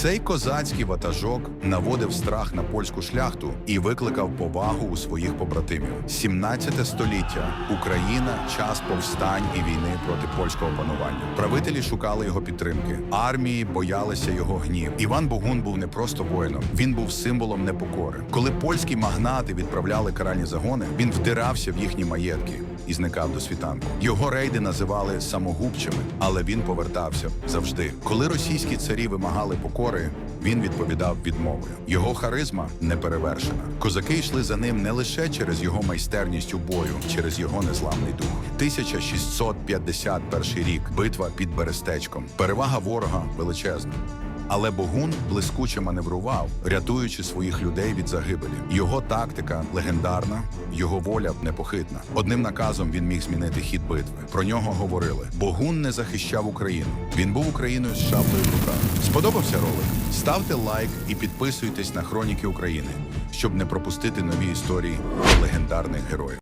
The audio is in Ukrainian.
Цей козацький ватажок наводив страх на польську шляхту і викликав повагу у своїх побратимів. 17 століття Україна час повстань і війни проти польського панування. Правителі шукали його підтримки. Армії боялися його гнів. Іван Богун був не просто воїном, він був символом непокори. Коли польські магнати відправляли каральні загони, він вдирався в їхні маєтки і зникав до світанку. Його рейди називали самогубчими, але він повертався завжди. Коли російські царі вимагали покори, він відповідав відмовою. Його харизма не перевершена. Козаки йшли за ним не лише через його майстерність у бою, через його незламний дух. 1651 рік. Битва під Берестечком. Перевага ворога величезна. Але Богун блискуче маневрував, рятуючи своїх людей від загибелі. Його тактика легендарна, його воля непохитна. Одним наказом він міг змінити хід битви. Про нього говорили: Богун не захищав Україну. Він був Україною з шаблею в руках. Сподобався ролик? Ставте лайк і підписуйтесь на Хроніки України, щоб не пропустити нові історії легендарних героїв.